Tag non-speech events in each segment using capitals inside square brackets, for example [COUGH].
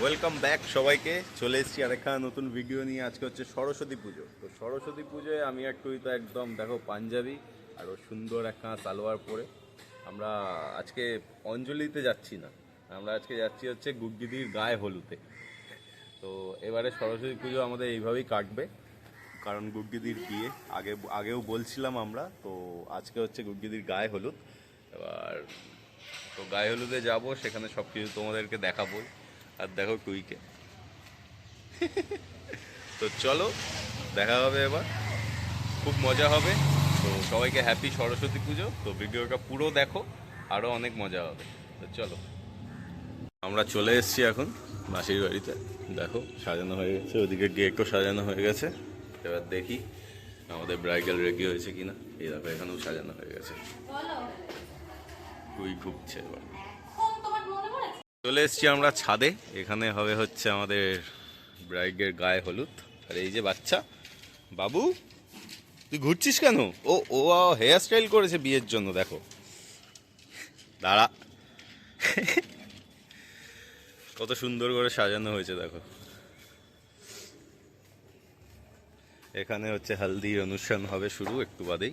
Welcome back সবাইকে। চলে এসেছি আরেকটা নতুন ভিডিও নিয়ে। আজকে হচ্ছে সরস্বতী পুজো। তো সরস্বতী পুজোয় আমি একটু তো একদম, দেখো, পাঞ্জাবি আর সুন্দর একটা সালোয়ার পরে। আমরা আজকে অঞ্জলিতে যাচ্ছি না। আমরা আজকে যাচ্ছি হচ্ছে গুগদিদির গায়ে হলুদে। তো এবারে সরস্বতী পুজো আমাদের এইভাবেই কাটবে। কারণ গুগদিদির বিয়ে। আগে, আগেও বলছিলাম আমরা, তো আজকে হচ্ছে গুগদিদির গায়ে হলুদ। এবার তো গায়ে হলুদে যাব, সেখানে সব কিছু তোমাদেরকে দেখাবো আর দেখো টুইকে তো চলো দেখা হবে এবার। খুব মজা হবে। তো সবাইকে হ্যাপি সরস্বতী পুজো। তো ভিডিওটা পুরো দেখো আরও অনেক মজা হবে। তো চলো। আমরা চলে এসেছি এখন মাসির বাড়িতে। দেখো সাজানো হয়ে গেছে। ওদিকে গেটও সাজানো হয়ে গেছে। এবার দেখি আমাদের ব্রাইডাল রেডি হয়েছে কিনা। এই দেখো এখানেও সাজানো হয়ে গেছে। টুই ঘুরছে এবার। চলে এসেছি আমরা ছাদে। এখানে হবে হচ্ছে আমাদের ব্রাইডের গায়ে হলুদ। আর এই যে বাচ্চা, বাবু, তুই ঘুরছিস কেন? ও ও হেয়ার স্টাইল করেছে বিয়ের জন্য, দেখো। দাঁড়া। কত সুন্দর করে সাজানো হয়েছে, দেখো। এখানে হচ্ছে হালদি অনুষ্ঠান হবে শুরু, একটু বাদেই।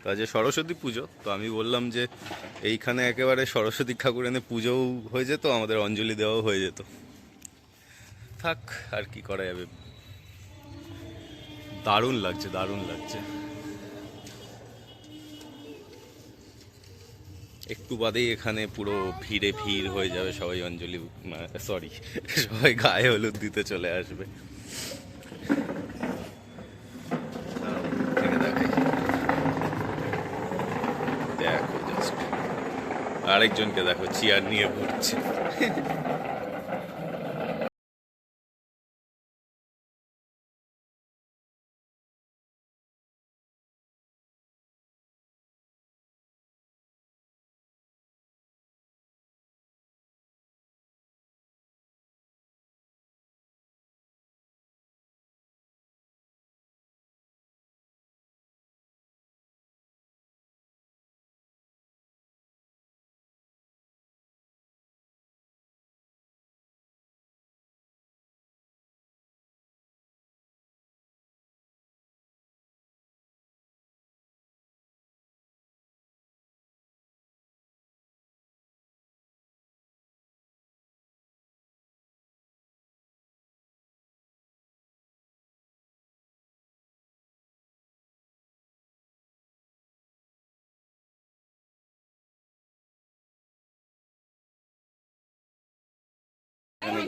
তো আজ সরস্বতী পুজো, তো আমি বললাম যে এইখানে একেবারে সরস্বতী ঠাকুর এনে পুজোও হয়ে যেত, আমাদের অঞ্জলি দেওয়াও হয়ে যেত। থাক, আর কি করা যাবে? দারুণ লাগছে দারুণ লাগছে। একটু বাদেই এখানে পুরো ভিড়ে ভিড় হয়ে যাবে, সবাই অঞ্জলি সরি সবাই গায়ে হলুদ দিতে চলে আসবে থেকে দেখাই দেখো জাস্ট আরেকজনকে দেখো চেয়ার নিয়ে ঘুরছে।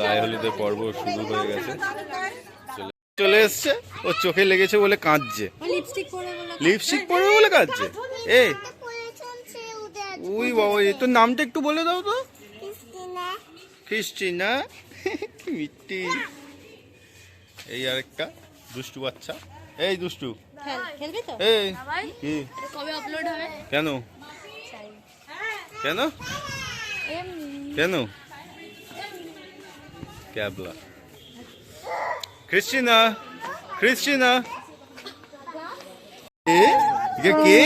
গায়ে হলুদের পর্ব শুরু হয়ে গেছে। চলে চলে এসছে। ওর চোখে লেগেছে বলে কাঁদছে। লিপস্টিক পরে বলে পরবে বলে কাঁদছে? এ উই বাবা এ তোর নামটা একটু বলে দাও তো। ক্রিস্টিনা। [LAUGHS] কি মিষ্টি। এই আরেকটা দুষ্টু বাচ্চা। এই দুষ্টু। খেল- খেলবি তো? এই। কি? কবে আপলোড হবে? কেন? কেন? কেন? ক্যাবলা ক্রিস্টিনা ক্রিস্টিনা এ এটা কে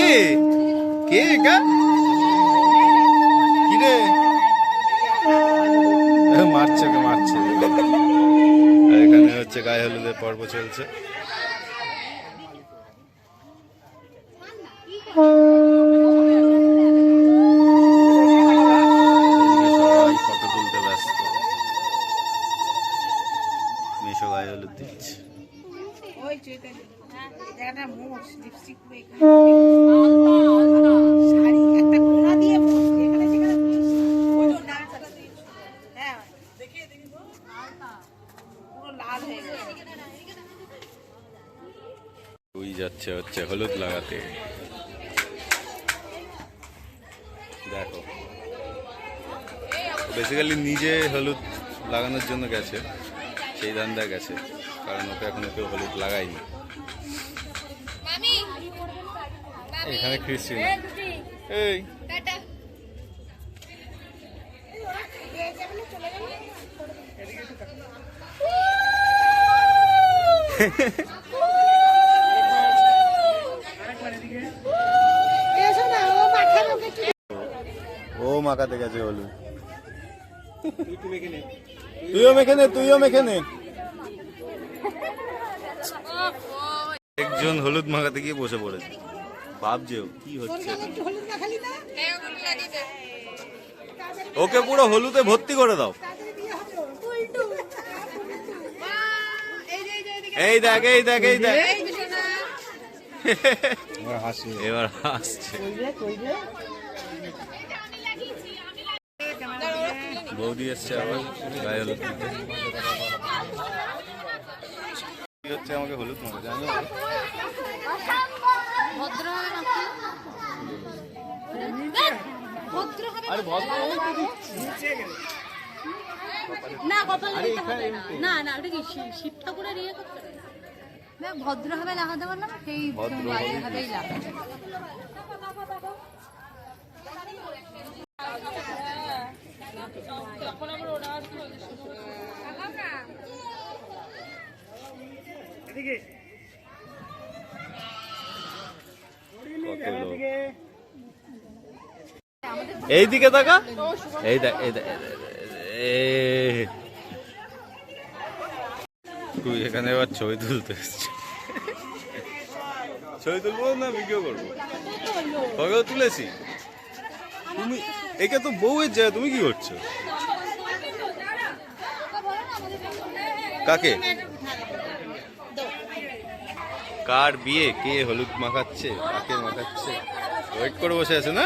কে এটা কি রে মারছে। কে মারছে এখানে হচ্ছে গায়ে হলুদের পর্ব চলছে এদিকে সবাই ফটো তুলতে ব্যস্ত মেশো গায়ে হলুদ দিচ্ছে ওই চৈতালি জায়গাটা মোষ লিপস্টিক পুরো এখানে শাড়ি একটা কোনা দিয়ে মোষ এখানে সেখানে মোষ। ওই তো ডান্সটা দিয়েছ। হ্যাঁ দেখিয়ে দেখি তো। পুরো লাল হয়ে গেছে ওই যাচ্ছে হচ্ছে হলুদ লাগাতে। দেখো। বেসিক্যালি নিজে হলুদ লাগানোর জন্য গেছে সেই ধান্দা গেছে কারণ ওকে এখনও কেউ হলুদ লাগায়নি। এখানে ক্রিস্টিন এই। ও মাখাতে গেছে হলুদ তুইও মেখে নে তুইও মেখে নে। একজন হলুদ মাখাতে গিয়ে বসে পড়েছে। ভাবছে ও, কি হচ্ছে? ওকে পুরো হলুদে ভর্তি করে দাও তাড়াতাড়ি বিয়ে হবে ওর। এই দেখ এই দেখ এই দেখ। এবার হাসছে। বৌদি এসছে আবার গায়ে হলুদ কি হচ্ছে আমাকে হলুদ মাখা জানো? ভদ্র হবে ভদ্র হবে আরে ভদ্র না কপাল দিতে হবে না। না না ওটা কি শিব ঠাকুরের ইয়ে করতে হবে? না ভদ্র হবে লাগাতে পারলাম সেই ভদ্র ভাবেই লাগাতে এই দিকে তাকা এই দেখ এই দেখ এই দেখ, এই দেখ। তুই এখানে এবার ছবি তুলতে ছবি তুলবো না ভিডিও করব? তোকেও তুলেছি। তুমি একে তো বউয়ের জায়গা, তুমি কি করছ? কাকে? কার বিয়ে? কে হলুদ মাখাচ্ছে? কাকে মাখাচ্ছে? ওয়েট করে বসে আছে না?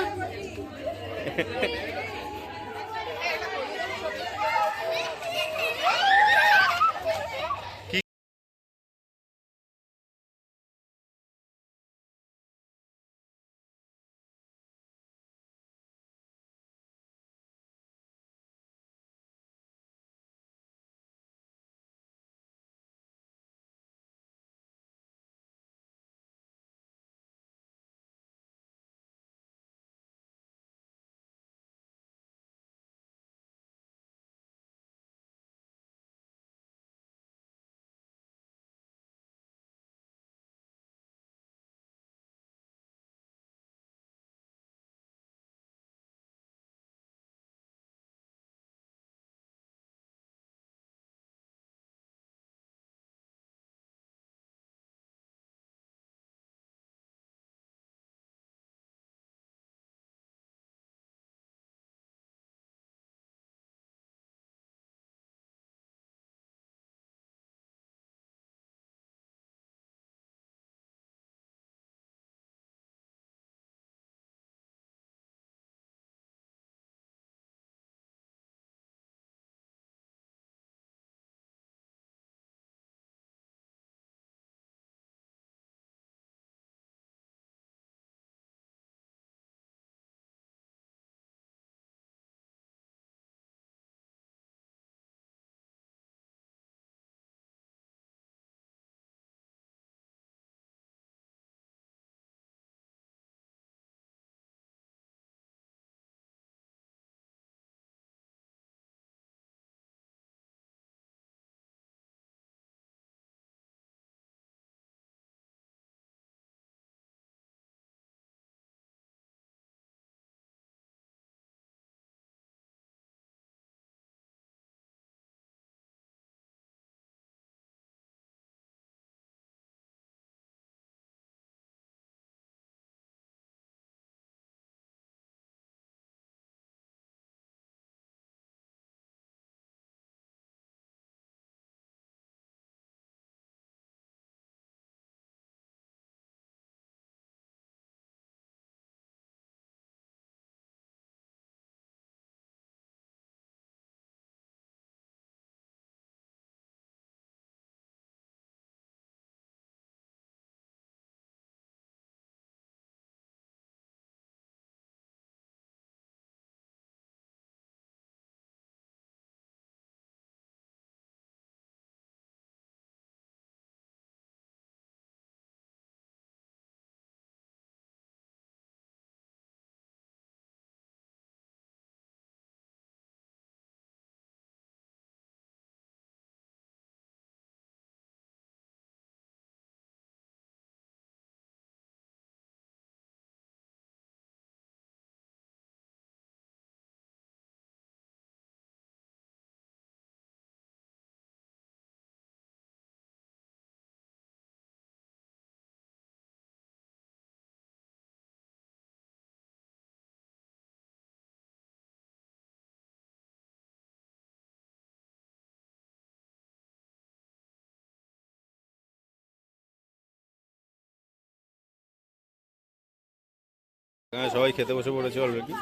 হ্যাঁ সবাই খেতে বসে পড়েছে বলবে কি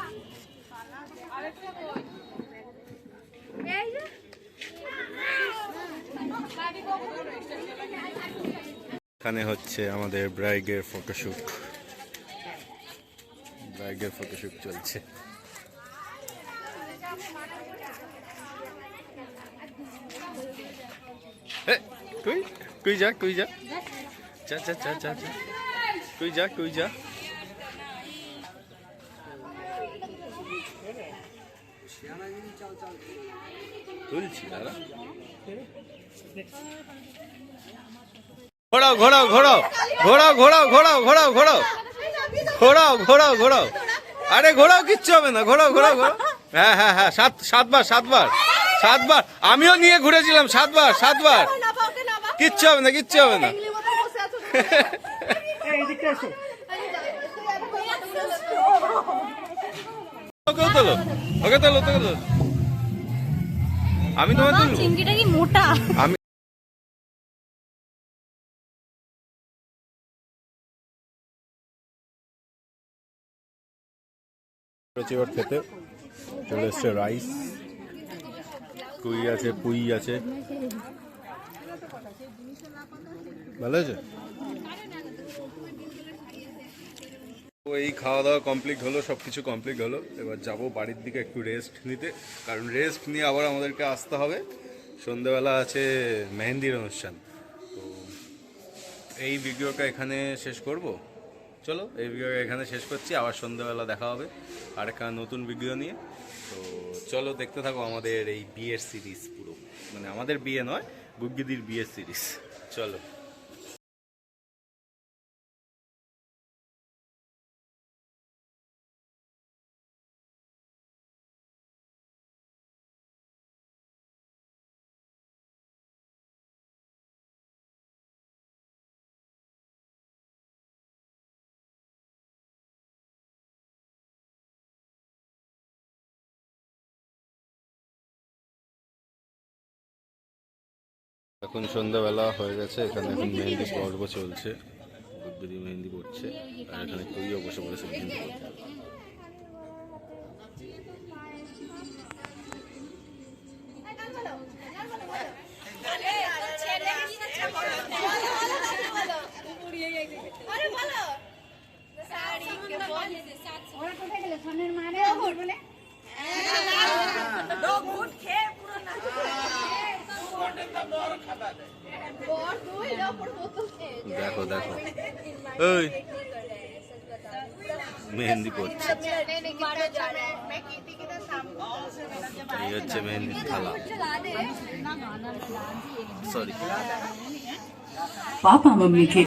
এখানে হচ্ছে আমাদের ব্রাইগের ফটোশ্যুট ব্রাইগের ফটোশ্যুট চলছে। তুই তুই যা তুই যা। চা চা চা চা তুই যা তুই যা। তুলছি দাদা ঘোরাও ঘোরাও ঘোরাও ঘোরাও ঘোরাও ঘোরাও ঘোরাও ঘোরাও। ঘোরাও ঘোরাও ঘোরাও। আরে ঘোরাও, কিচ্ছু হবে না। ঘোরাও ঘোরাও ঘোরাও। হ্যাঁ হ্যাঁ হ্যাঁ সাত, সাতবার সাতবার সাতবার। আমিও নিয়ে ঘুরেছিলাম, সাতবার সাতবার। কিচ্ছু হবে না, কিচ্ছু হবে না। ওকেও তোলো ওকে তোলো, তোকে তোলো। আমি তোমার তুলবো চিংড়িটা কি মোটা? আমি এবার খেতে। চলে এসছে রাইস। কুই আছে পুই আছে। ভালো আছে তো এই খাওয়া দাওয়া কমপ্লিট হলো সব কিছু কমপ্লিট হলো। এবার যাব বাড়ির দিকে একটু রেস্ট নিতে। কারণ রেস্ট নিয়ে আবার আমাদেরকে আসতে হবে। সন্ধেবেলা আছে মেহেন্দির অনুষ্ঠান। তো এই ভিডিওটা এখানে শেষ করব। চলো, এই ভিডিওটা এখানে শেষ করছি। আবার সন্ধ্যাবেলা দেখা হবে। আরেকটা নতুন ভিডিও নিয়ে। তো চলো, দেখতে থাকো আমাদের এই বিয়ের সিরিজ পুরো। মানে আমাদের বিয়ে নয়, গুগ্গিদির বিয়ের সিরিজ চলো। এখন সন্ধ্যাবেলা হয়ে গেছে এখানে এখন মেহেন্দি পর্ব চলছে। গুগ্গিদি মেহেন্দি পড়ছে আর এখানে কইও বসে পড়েছে মেহেন্দি পড়তে। দেখো দেখো ওই মেহেন্দি করছে এই হচ্ছে মেহেন্দি থালা সরি পাপা মাম্মিকে